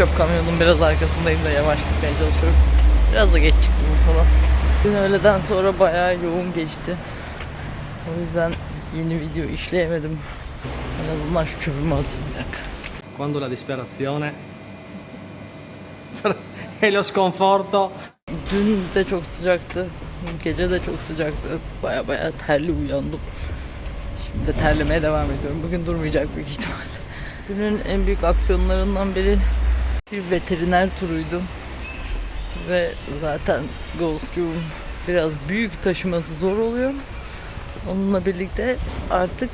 çöp kamyonun biraz arkasındayım da yavaş gitmeye çalışıyorum. Biraz da geç çıktım sana. Dün öğleden sonra bayağı yoğun geçti. O yüzden yeni video işleyemedim. En azından şu çöpümü atayım bir dakika. quando la disperazione e lo sconforto Dün de çok sıcaktı. Gece de çok sıcaktı. Baya baya terli uyandım. Şimdi de terlemeye devam ediyorum. Bugün durmayacak büyük ihtimal. Günün en büyük aksiyonlarından biri bir veteriner turuydu. Ve zaten Ghost'cuğum biraz büyük taşıması zor oluyor. Onunla birlikte artık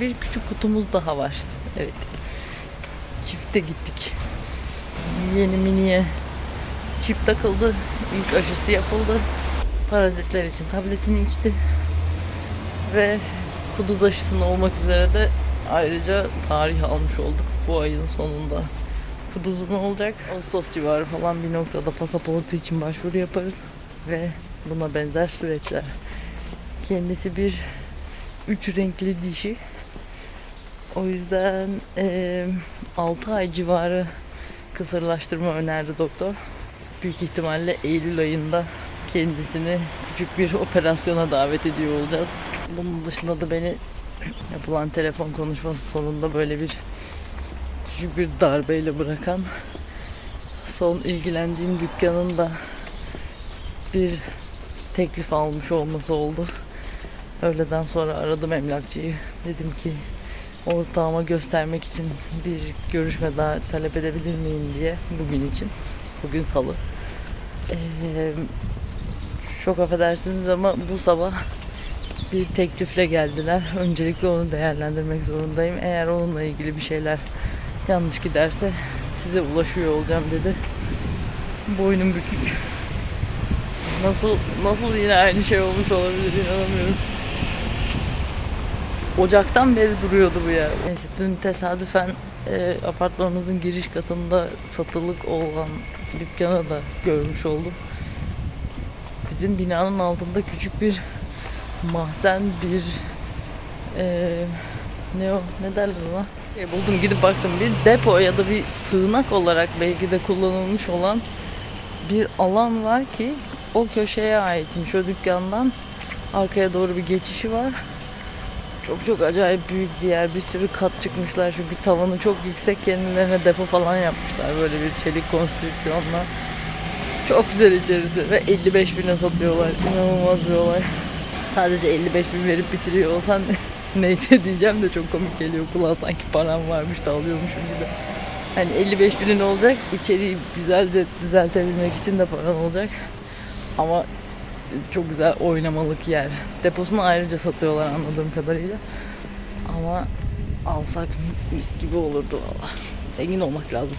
bir küçük kutumuz daha var. Evet. Çifte gittik. Yeni miniye çip takıldı. İlk aşısı yapıldı. Parazitler için tabletini içti. Ve kuduz aşısını olmak üzere de ayrıca tarih almış olduk bu ayın sonunda. Kuduzun olacak. Ağustos civarı falan bir noktada pasaportu için başvuru yaparız. Ve buna benzer süreçler. Kendisi bir üç renkli dişi. O yüzden eee 6 ay civarı kısırlaştırma önerdi doktor büyük ihtimalle Eylül ayında kendisini küçük bir operasyona davet ediyor olacağız. Bunun dışında da beni yapılan telefon konuşması sonunda böyle bir küçük bir darbeyle bırakan son ilgilendiğim dükkanın da bir teklif almış olması oldu. Öğleden sonra aradım emlakçıyı. Dedim ki ortağıma göstermek için bir görüşme daha talep edebilir miyim diye bugün için. Bugün salı. Ee, çok affedersiniz ama bu sabah bir teklifle geldiler. Öncelikle onu değerlendirmek zorundayım. Eğer onunla ilgili bir şeyler yanlış giderse size ulaşıyor olacağım dedi. Boynum bükük. Nasıl nasıl yine aynı şey olmuş olabilir inanamıyorum. Ocaktan beri duruyordu bu ya. Neyse dün tesadüfen e, apartmanımızın giriş katında satılık olan dükkanı da görmüş oldum. Bizim binanın altında küçük bir mahzen bir e, ne o ne derler ona? E, buldum gidip baktım bir depo ya da bir sığınak olarak belki de kullanılmış olan bir alan var ki o köşeye aitmiş o dükkandan arkaya doğru bir geçişi var. Çok çok acayip büyük bir yer. Bir sürü kat çıkmışlar çünkü tavanı çok yüksek kendilerine depo falan yapmışlar. Böyle bir çelik konstrüksiyonla. Çok güzel içerisi ve 55 bine satıyorlar. İnanılmaz bir olay. Sadece 55 bin verip bitiriyor olsan neyse diyeceğim de çok komik geliyor. Kulağa sanki param varmış da alıyormuşum gibi. Hani 55 binin olacak. içeriği güzelce düzeltebilmek için de paran olacak. Ama çok güzel oynamalık yer. Deposunu ayrıca satıyorlar anladığım kadarıyla. Ama alsak mis gibi olurdu valla. Zengin olmak lazım.